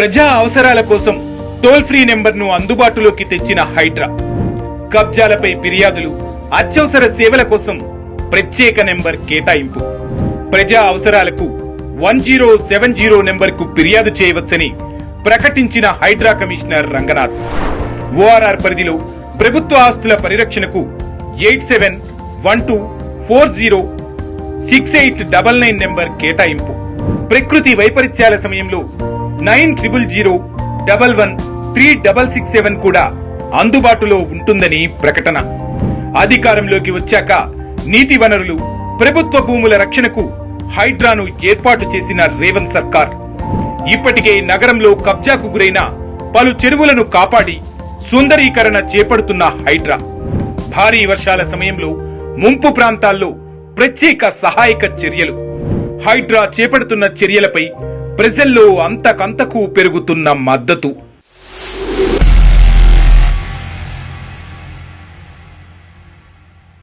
ప్రజా అవసరాల కోసం టోల్ ఫ్రీ నెంబర్ను అందుబాటులోకి తెచ్చిన హైడ్రా. కబ్జాలపై ఫిర్యాదులు అత్యవసర సేవల కోసం ప్రత్యేక నెంబర్ కేటాయింపు. ప్రజా అవసరాలకు వన్ జీరో సెవెన్ జీరో నెంబర్కు ఫిర్యాదు చేయవచ్చని ప్రకటించిన హైడ్రా కమిషనర్ రంగనాథ్. ఓఆర్ఆర్ పరిధిలో ప్రభుత్వ ఆస్తుల పరిరక్షణకు eight seven one two four zero six eight double nine number కేటాయింపు. ప్రకృతి వైపరీత్యాల సమయంలో nine triple zero double one three double six seven కూడా అందుబాటులో ఉంటుందని ప్రకటన. అధికారంలోకి వచ్చాక నీటి వనరులు ప్రభుత్వ భూముల రక్షణకు హైడ్రాను ఏర్పాటు చేసిన రేవంత్ సర్కార్. ఇప్పటికే నగరంలో కబ్జాకు గురైన పలు చెరువులను కాపాడి సుందరీకరణ చేపడుతున్న హైడ్రా. భారీ వర్షాల సమయంలో ముంపు ప్రాంతాల్లో ప్రత్యేక సహాయక చర్యలు. హైడ్రా చేపడుతున్న చర్యలపై ప్రజల్లో అంతకంతకు పెరుగుతున్న మద్దతు.